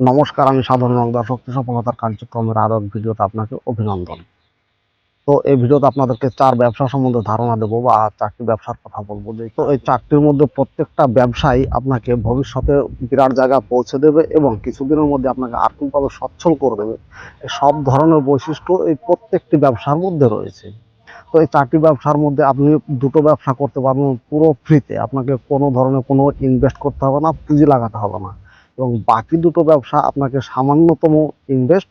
নমস্কার, আমি সাধারণ অঙ্গদা শক্তি সফলতার কার্যক্রমের আরও এক ভিডিওতে আপনাকে অভিনন্দন। তো এই ভিডিওতে আপনাদেরকে চার ব্যবসা সম্বন্ধে ধারণা দেবো বা চারটি ব্যবসার কথা বলব। যে তো এই চারটির মধ্যে প্রত্যেকটা ব্যবসায়ী আপনাকে ভবিষ্যতে বিরাট জায়গায় পৌঁছে দেবে এবং কিছুদিনের মধ্যে আপনাকে আর্থিকভাবে সচ্ছল করে দেবে। সব ধরনের বৈশিষ্ট্য এই প্রত্যেকটি ব্যবসার মধ্যে রয়েছে। তো এই চারটি ব্যবসার মধ্যে আপনি দুটো ব্যবসা করতে পারবেন পুরো ফ্রিতে আপনাকে কোনো ধরনের কোনো ইনভেস্ট করতে হবে না, পুঁজি লাগাতে হবে না। এবং বাকি দুটো ব্যবসা আপনাকে সামান্যতম ইনভেস্ট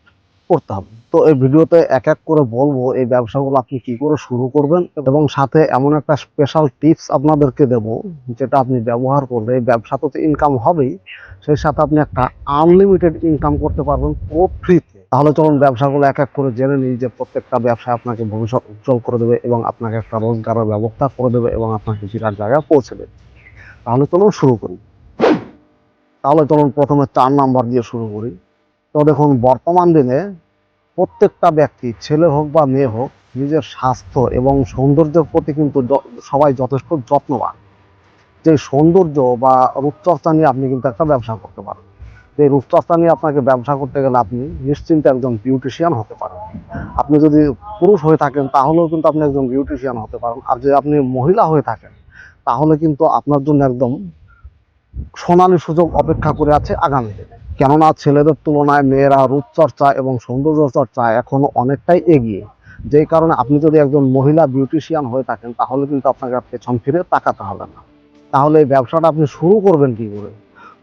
করতে হবে। তো এই ভিডিওতে এক এক করে বলব এই ব্যবসাগুলো আপনি কি করে শুরু করবেন এবং সাথে এমন একটা স্পেশাল টিপস আপনাদেরকে দেব যেটা আপনি ব্যবহার করলে এই ব্যবসাতে তো ইনকাম হবেই, সেই সাথে আপনি একটা আনলিমিটেড ইনকাম করতে পারবেন পুরো ফ্রিতে তাহলে চলুন ব্যবসাগুলো এক এক করে জেনে নিই যে প্রত্যেকটা ব্যবসা আপনাকে ভবিষ্যৎ উজ্জ্বল করে দেবে এবং আপনাকে একটা রোজগারের ব্যবস্থা করে দেবে এবং আপনাকে বিরাট জায়গায় পৌঁছে দেবে। তাহলে চলুন শুরু করি। তাহলে চলুন প্রথমে চার নাম্বার দিয়ে শুরু করি। তো দেখুন, বর্তমান দিনে প্রত্যেকটা ব্যক্তি, ছেলে হোক বা মেয়ে হোক, নিজের স্বাস্থ্য এবং সৌন্দর্যের প্রতি কিন্তু সবাই যথেষ্ট যত্নবান। যে সৌন্দর্য বা রূপচর্চা নিয়ে আপনি কিন্তু একটা ব্যবসা করতে পারেন। যে রূপচর্চা নিয়ে আপনাকে ব্যবসা করতে গেলে আপনি নিশ্চিন্তে একজন বিউটিশিয়ান হতে পারেন। আপনি যদি পুরুষ হয়ে থাকেন, তাহলেও কিন্তু আপনি একজন বিউটিশিয়ান হতে পারেন। আর যদি আপনি মহিলা হয়ে থাকেন, তাহলে কিন্তু আপনার জন্য একদম সোনালী সুযোগ অপেক্ষা করে আছে আগামী দিনে। কেননা ছেলেদের তুলনায় মেয়েরা রূপচর্চা এবং সৌন্দর্য চর্চা এখনও অনেকটাই এগিয়ে। যেই কারণে আপনি যদি একজন মহিলা বিউটিশিয়ান হয়ে থাকেন, তাহলে কিন্তু আপনাকে পেছন ফিরে তাকাতে হবে না। তাহলে এই ব্যবসাটা আপনি শুরু করবেন কি করে?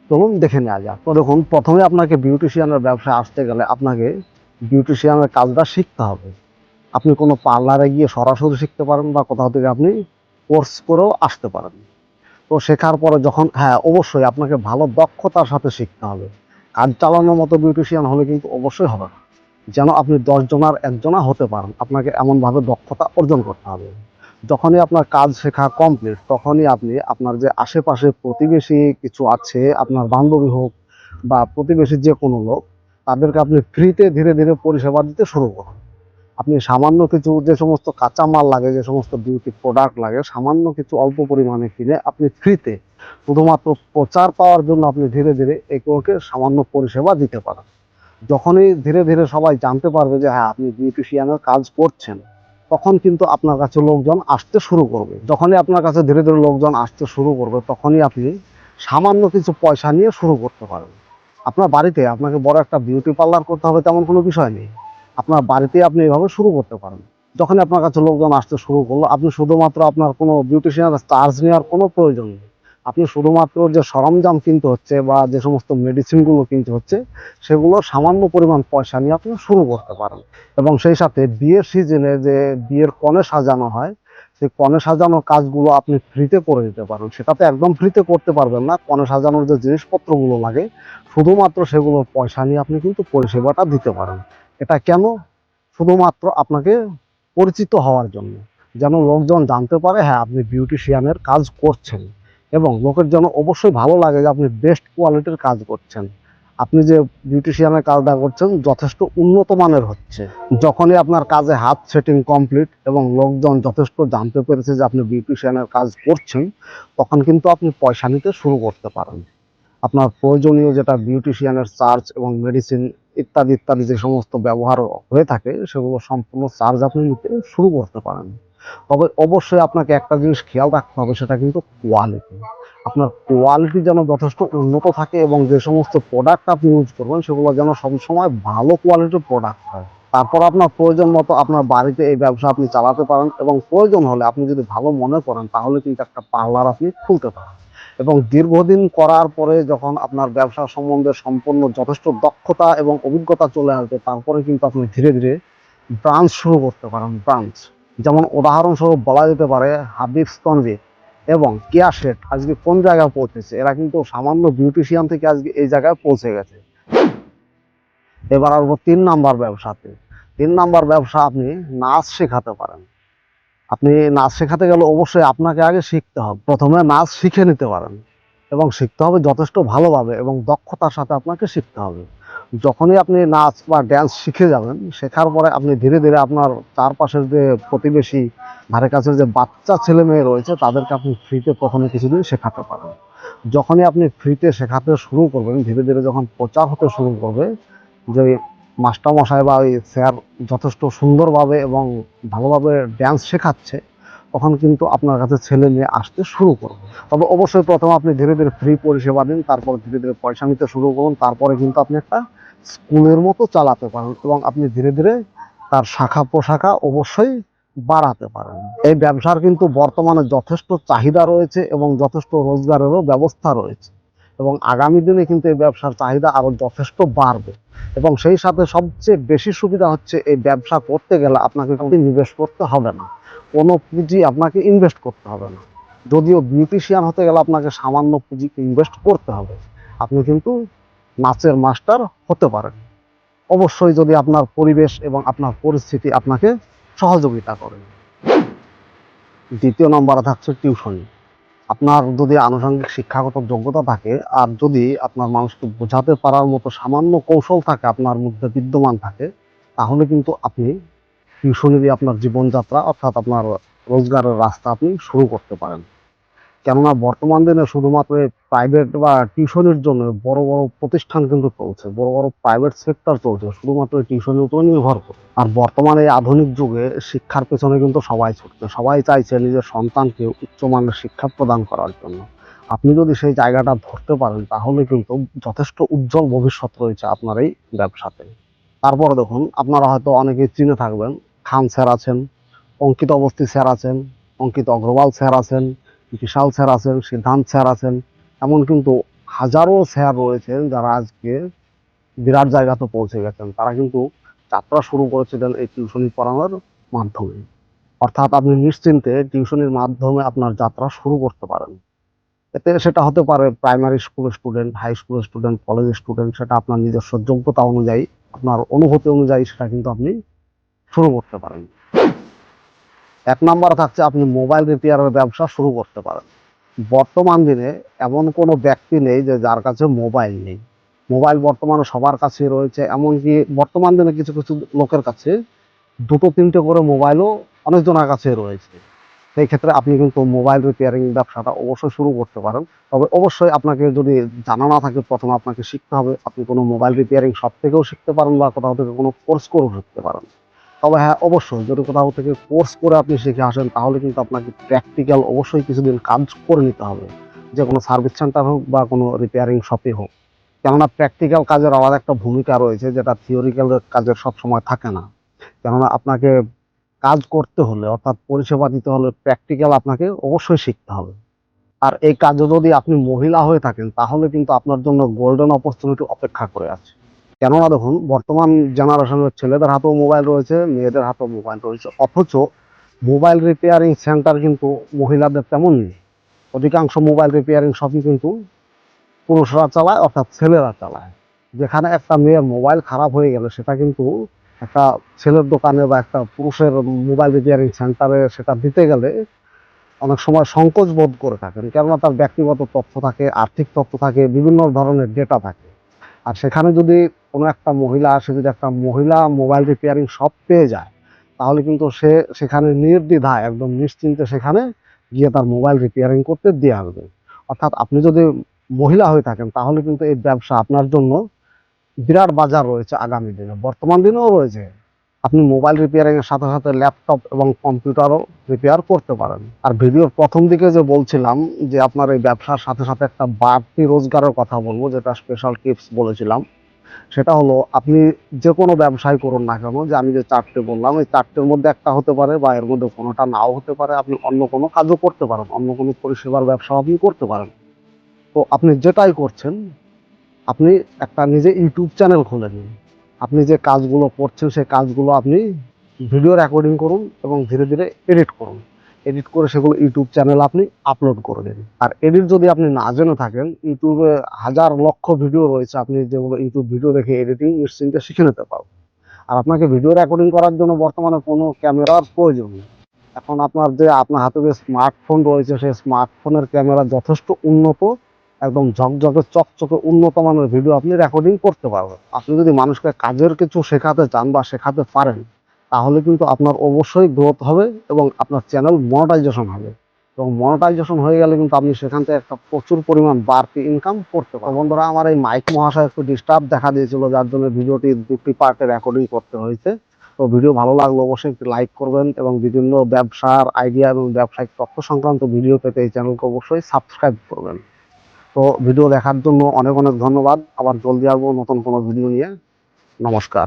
চলুন দেখে নেওয়া যাক। তো দেখুন, প্রথমে আপনাকে বিউটিশিয়ানের ব্যবসায় আসতে গেলে আপনাকে বিউটিশিয়ানের কাজটা শিখতে হবে। আপনি কোনো পার্লারে গিয়ে সরাসরি শিখতে পারেন বা কোথাও থেকে আপনি কোর্স করেও আসতে পারেন। তো শেখার পরে যখন হ্যাঁ অবশ্যই আপনাকে ভালো দক্ষতার সাথে শিখতে হবে। কাজ চালানোর মতো বিউটিশিয়ান হলে কিন্তু অবশ্যই হবে না। যেন আপনি দশ জনার একজনা হতে পারেন, আপনাকে এমনভাবে দক্ষতা অর্জন করতে হবে। যখনই আপনার কাজ শেখা কমপ্লিট তখনই আপনি আপনার যে আশেপাশে প্রতিবেশী কিছু আছে, আপনার বান্ধবী হোক বা প্রতিবেশী যে কোনো লোক, তাদেরকে আপনি ফ্রিতে ধীরে ধীরে পরিষেবা দিতে শুরু করুন। আপনি সামান্য কিছু যে সমস্ত কাঁচামাল লাগে, যে সমস্ত বিউটি প্রোডাক্ট লাগে, সামান্য কিছু অল্প পরিমাণে কিনে আপনি ফ্রিতে শুধুমাত্র প্রচার পাওয়ার জন্য আপনি ধীরে ধীরে এগুলোকে সামান্য পরিষেবা দিতে পারেন। যখনই ধীরে ধীরে সবাই জানতে পারবে যে হ্যাঁ আপনি বিউটিশিয়ানের কাজ করছেন, তখন কিন্তু আপনার কাছে লোকজন আসতে শুরু করবে। যখনই আপনার কাছে ধীরে ধীরে লোকজন আসতে শুরু করবে, তখনই আপনি সামান্য কিছু পয়সা নিয়ে শুরু করতে পারবেন। আপনার বাড়িতে আপনাকে বড় একটা বিউটি পার্লার করতে হবে তেমন কোনো বিষয় নেই। আপনার বাড়িতে আপনি এভাবে শুরু করতে পারেন। যখন আপনার কাছে লোকজন আসতে শুরু করল, আপনি শুধুমাত্র আপনার কোনো বিউটিশিয়ানের চার্জ নেওয়ার কোনো প্রয়োজন নেই। আপনি শুধুমাত্র যে সরঞ্জাম কিনতে হচ্ছে বা যে সমস্ত মেডিসিনগুলো কিনতে হচ্ছে, সেগুলো সামান্য পরিমাণ পয়সা নিয়ে আপনি শুরু করতে পারেন। এবং সেই সাথে বিয়ের সিজনে যে বিয়ের কনে সাজানো হয়, সেই কনে সাজানোর কাজগুলো আপনি ফ্রিতে করে দিতে পারেন। সেটাতে একদম ফ্রিতে করতে পারবেন না। কনে সাজানোর যে জিনিসপত্রগুলো লাগে, শুধুমাত্র সেগুলোর পয়সা নিয়ে আপনি কিন্তু পরিষেবাটা দিতে পারেন। এটা কেন? শুধুমাত্র আপনাকে পরিচিত হওয়ার জন্য। যেন লোকজন জানতে পারে হ্যাঁ আপনি বিউটিশিয়ানের কাজ করছেন। এবং লোকের জন্য অবশ্যই ভালো লাগে যে আপনি বেস্ট কোয়ালিটির কাজ করছেন। আপনি যে বিউটিশিয়ানের কাজটা করছেন, যথেষ্ট উন্নত মানের হচ্ছে। যখনই আপনার কাজে হাত সেটিং কমপ্লিট এবং লোকজন যথেষ্ট জানতে পেরেছে যে আপনি বিউটিশিয়ানের কাজ করছেন, তখন কিন্তু আপনি পয়সা নিতে শুরু করতে পারেন। আপনার প্রয়োজনীয় যেটা বিউটিশিয়ানের চার্জ এবং মেডিসিন ইত্যাদি ইত্যাদি যে সমস্ত ব্যবহার হয়ে থাকে, সেগুলো সম্পূর্ণ চার্জ আপনি নিতে শুরু করতে পারেন। তবে অবশ্যই আপনাকে একটা জিনিস খেয়াল রাখতে হবে, সেটা কিন্তু কোয়ালিটি আপনার কোয়ালিটি যেন যথেষ্ট উন্নত থাকে এবং যে সমস্ত প্রোডাক্ট আপনি ইউজ করবেন, সেগুলো যেন সবসময় ভালো কোয়ালিটির প্রোডাক্ট হয়। তারপর আপনার প্রয়োজন মতো আপনার বাড়িতে এই ব্যবসা আপনি চালাতে পারেন এবং প্রয়োজন হলে আপনি যদি ভালো মনে করেন, তাহলে কিন্তু একটা পার্লার আপনি খুলতে পারেন। এবং দীর্ঘদিন করার পরে যখন আপনার ব্যবসা সম্বন্ধে সম্পূর্ণ যথেষ্ট দক্ষতা এবং অভিজ্ঞতা চলে আসবে, তারপরে কিন্তু আপনি ধীরে ধীরে ব্রাঞ্চ শুরু করতে পারেন, ব্রাঞ্চ। যেমন উদাহরণস্বরূপ বলা যেতে পারে হাবিব স্তনবি এবং কেয়া শেট আজকে কোন জায়গায় পৌঁছেছে? এরা কিন্তু সামান্য বিউটিশিয়ান থেকে আজকে এই জায়গায় পৌঁছে গেছে। এবার আসব তিন নাম্বার ব্যবসাতে। তিন নাম্বার ব্যবসা আপনি নাচ শেখাতে পারেন। আপনি নাচ শেখাতে গেলে অবশ্যই আপনাকে আগে শিখতে হবে। প্রথমে নাচ শিখে নিতে পারেন এবং শিখতে হবে যথেষ্ট ভালোভাবে এবং দক্ষতার সাথে আপনাকে শিখতে হবে। যখনই আপনি নাচ বা ড্যান্স শিখে যাবেন, শেখার পরে আপনি ধীরে ধীরে আপনার চারপাশের যে প্রতিবেশী, ধারে কাছের যে বাচ্চা ছেলে মেয়ে রয়েছে, তাদেরকে আপনি ফ্রিতে প্রথমে কিছুদিন শেখাতে পারেন। যখনই আপনি ফ্রিতে শেখাতে শুরু করবেন, ধীরে ধীরে যখন প্রচার হতে শুরু করবে যে মাস্টারমশাই বা ওই স্যার যথেষ্ট সুন্দরভাবে এবং ভালোভাবে ড্যান্স শেখাচ্ছে, তখন কিন্তু আপনার কাছে ছেলে মেয়ে আসতে শুরু করবে। তবে অবশ্যই প্রথমে আপনি ধীরে ধীরে ফ্রি পরিষেবা দিন, তারপর ধীরে ধীরে পয়সা নিতে শুরু করুন, তারপরে কিন্তু আপনি একটা স্কুলের মতো চালাতে পারেন এবং আপনি ধীরে ধীরে তার শাখা প্রশাখা অবশ্যই বাড়াতে পারেন। এই ব্যবসার কিন্তু বর্তমানে যথেষ্ট চাহিদা রয়েছে এবং যথেষ্ট রোজগারেরও ব্যবস্থা রয়েছে। এবং আগামী দিনে কিন্তু এই ব্যবসার চাহিদা আরও যথেষ্ট বাড়বে। এবং সেই সাথে সবচেয়ে বেশি সুবিধা হচ্ছে এই ব্যবসা করতে গেলে আপনাকে কিন্তু নিবেশ করতে হবে না। কোনো পুঁজি আপনাকে ইনভেস্ট করতে হবে না। যদিও বিউটিশিয়ান হতে গেলে আপনাকে সামান্য পুঁজি ইনভেস্ট করতে হবে। আপনি কিন্তু নাচের মাস্টার হতে পারেন। অবশ্যই যদি আপনার পরিবেশ এবং আপনার পরিস্থিতি আপনাকে সহযোগিতা করে। দ্বিতীয় নম্বরে থাকছে টিউশনি আপনার যদি আনুষঙ্গিক শিক্ষাগত যোগ্যতা থাকে, আর যদি আপনার মানুষকে বোঝাতে পারার মতো সামান্য কৌশল থাকে, আপনার মধ্যে বিদ্যমান থাকে, তাহলে কিন্তু আপনি টিউশনেরই আপনার জীবনযাত্রা, অর্থাৎ আপনার রোজগারের রাস্তা আপনি শুরু করতে পারেন। কেননা বর্তমান দিনে শুধুমাত্র প্রাইভেট বা টিউশনের জন্য বড় বড় প্রতিষ্ঠান কিন্তু চলছে, বড় বড় প্রাইভেট সেক্টর চলছে, শুধুমাত্র টিউশনের উপরে নির্ভর করে। আর বর্তমানে এই আধুনিক যুগে শিক্ষার পেছনে কিন্তু সবাই ছুটছে, সবাই চাইছে নিজের সন্তানকে উচ্চমানের শিক্ষা প্রদান করার জন্য। আপনি যদি সেই জায়গাটা ধরতে পারেন, তাহলে কিন্তু যথেষ্ট উজ্জ্বল ভবিষ্যৎ রয়েছে আপনার এই ব্যবসাতে। তারপরে দেখুন, আপনারা হয়তো অনেকেই চিনে থাকবেন, খান স্যার আছেন, অঙ্কিত অবস্থি স্যার আছেন, অঙ্কিত অগ্রওয়াল স্যার আছেন বিশাল স্যার আছেন, সিদ্ধান্ত স্যার আছেন, এমন কিন্তু হাজারো স্যার রয়েছেন যারা আজকে বিরাট জায়গাতে পৌঁছে গেছেন। তারা কিন্তু যাত্রা শুরু করেছিলেন এই টিউশনি পড়ানোর মাধ্যমে। অর্থাৎ আপনি নিশ্চিন্তে টিউশনির মাধ্যমে আপনার যাত্রা শুরু করতে পারেন। এতে সেটা হতে পারে প্রাইমারি স্কুলের স্টুডেন্ট, হাই স্কুলের স্টুডেন্ট কলেজের স্টুডেন্ট, সেটা আপনার নিজস্ব যোগ্যতা অনুযায়ী, আপনার অনুভূতি অনুযায়ী সেটা কিন্তু আপনি শুরু করতে পারেন। এক নম্বর থাকছে আপনি মোবাইল রিপেয়ারের ব্যবসা শুরু করতে পারেন। বর্তমান দিনে এমন কোনো ব্যক্তি নেই যে যার কাছে মোবাইল নেই। মোবাইল বর্তমানে সবার কাছে রয়েছে, এমনকি বর্তমান দিনে কিছু কিছু লোকের কাছে দুটো, তিনটে করে মোবাইলও অনেকজনের কাছে রয়েছে। সেই ক্ষেত্রে আপনি কিন্তু মোবাইল রিপেয়ারিং ব্যবসাটা অবশ্যই শুরু করতে পারেন। তবে অবশ্যই আপনাকে যদি জানা না থাকে, প্রথমে আপনাকে শিখতে হবে। আপনি কোনো মোবাইল রিপেয়ারিং শপ থেকেও শিখতে পারেন বা কোথাও থেকে কোনো কোর্স করেও শিখতে পারেন। তবে হ্যাঁ অবশ্যই যদি কোথাও থেকে কোর্স করে আপনি শিখে আসেন, তাহলে কিন্তু আপনাকে প্র্যাকটিক্যাল অবশ্যই কিছুদিন কাজ করে নিতে হবে। যে কোনো সার্ভিস সেন্টার হোক বা কোনো রিপেয়ারিং শপে হোক। কেননা প্র্যাকটিক্যাল কাজের আলাদা একটা ভূমিকা রয়েছে, যেটা থিওরিক্যাল কাজের সব সময় থাকে না। কেননা আপনাকে কাজ করতে হলে, অর্থাৎ পরিষেবা দিতে হলে প্র্যাকটিক্যাল আপনাকে অবশ্যই শিখতে হবে। আর এই কাজে যদি আপনি মহিলা হয়ে থাকেন, তাহলে কিন্তু আপনার জন্য গোল্ডেন অপরচুনিটি অপেক্ষা করে আছে। কেননা দেখুন, বর্তমান জেনারেশনের ছেলেদের হাতেও মোবাইল রয়েছে, মেয়েদের হাতেও মোবাইল রয়েছে, অথচ মোবাইল রিপেয়ারিং সেন্টার কিন্তু মহিলাদের তেমন নেই। অধিকাংশ মোবাইল রিপেয়ারিং শপই কিন্তু পুরুষরা চালায়, অর্থাৎ ছেলেরা চালায়। যেখানে একটা মেয়ের মোবাইল খারাপ হয়ে গেলে সেটা কিন্তু একটা ছেলের দোকানে বা একটা পুরুষের মোবাইল রিপেয়ারিং সেন্টারে সেটা দিতে গেলে অনেক সময় সংকোচ বোধ করে থাকেন। কেননা তার ব্যক্তিগত তথ্য থাকে, আর্থিক তথ্য থাকে, বিভিন্ন ধরনের ডেটা থাকে। আর সেখানে যদি কোনো একটা মহিলা আসে, যদি একটা মহিলা মোবাইল রিপেয়ারিং সব পেয়ে যায়, তাহলে কিন্তু সে সেখানে নির্দ্বিধায়, একদম নিশ্চিন্তে সেখানে গিয়ে তার মোবাইল রিপেয়ারিং করতে দিয়ে আসবে। অর্থাৎ আপনি যদি মহিলা হয়ে থাকেন, তাহলে কিন্তু এই ব্যবসা আপনার জন্য বিরাট বাজার রয়েছে আগামী দিনে। বর্তমান দিনেও রয়েছে। আপনি মোবাইল রিপেয়ারিং এর সাথে সাথে ল্যাপটপ এবং কম্পিউটারও রিপেয়ার করতে পারেন। আর ভিডিওর প্রথম দিকে যে বলছিলাম যে আপনার এই ব্যবসার সাথে সাথে একটা বাড়তি রোজগারের কথা বলব, যেটা স্পেশাল টিপস বলেছিলাম, সেটা হলো আপনি যে কোনো ব্যবসায় করুন না কেন, যে আমি যে চারটে বললাম, এই চারটের মধ্যে একটা হতে পারে বা এর মধ্যে কোনোটা নাও হতে পারে, আপনি অন্য কোনো কাজও করতে পারেন, অন্য কোনো পরিষেবার ব্যবসাও আপনি করতে পারেন। তো আপনি যেটাই করছেন, আপনি একটা নিজে ইউটিউব চ্যানেল খুলে নিন। আপনি যে কাজগুলো করছেন, সেই কাজগুলো আপনি ভিডিও রেকর্ডিং করুন এবং ধীরে ধীরে এডিট করুন। এডিট করে সেগুলো ইউটিউব চ্যানেলে আপনি আপলোড করে দিন। আর এডিট যদি আপনি না জেনে থাকেন ইউটিউবে হাজার লক্ষ ভিডিও রয়েছে। আপনি যেগুলো ইউটিউব ভিডিও দেখে এডিটিং নিশ্চিন্তে শিখে নিতে পারবেন। আর আপনাকে ভিডিও রেকর্ডিং করার জন্য বর্তমানে কোনো ক্যামেরার প্রয়োজন নেই। এখন আপনার যে আপনার হাতে যে স্মার্টফোন রয়েছে, সেই স্মার্টফোনের ক্যামেরা যথেষ্ট উন্নত। একদম ঝকঝকে, চকচকে, উন্নত মানের ভিডিও আপনি রেকর্ডিং করতে পারবেন। আপনি যদি মানুষকে কাজের কিছু শেখাতে চান বা শেখাতে পারেন, তাহলে কিন্তু আপনার অবশ্যই গ্রোথ হবে এবং আপনার চ্যানেল মনিটাইজেশন হবে। এবং মনিটাইজেশন হয়ে গেলে কিন্তু আপনি সেখান থেকে একটা প্রচুর পরিমাণ বাড়তি ইনকাম করতে পারেন বন্ধুরা, আমার এই মাইক মহাশয় একটু ডিস্টার্ব দেখা দিয়েছিল, যার জন্য ভিডিওটি দুটি পার্টে রেকর্ডিং করতে হয়েছে। তো ভিডিও ভালো লাগলে অবশ্যই একটি লাইক করবেন এবং বিভিন্ন ব্যবসার আইডিয়া এবং ব্যবসায়িক তথ্য সংক্রান্ত ভিডিও পেতে এই চ্যানেলকে অবশ্যই সাবস্ক্রাইব করবেন। তো ভিডিও দেখার জন্য অনেক অনেক ধন্যবাদ। আবার জলদি আসব নতুন কোনো ভিডিও নিয়ে। নমস্কার।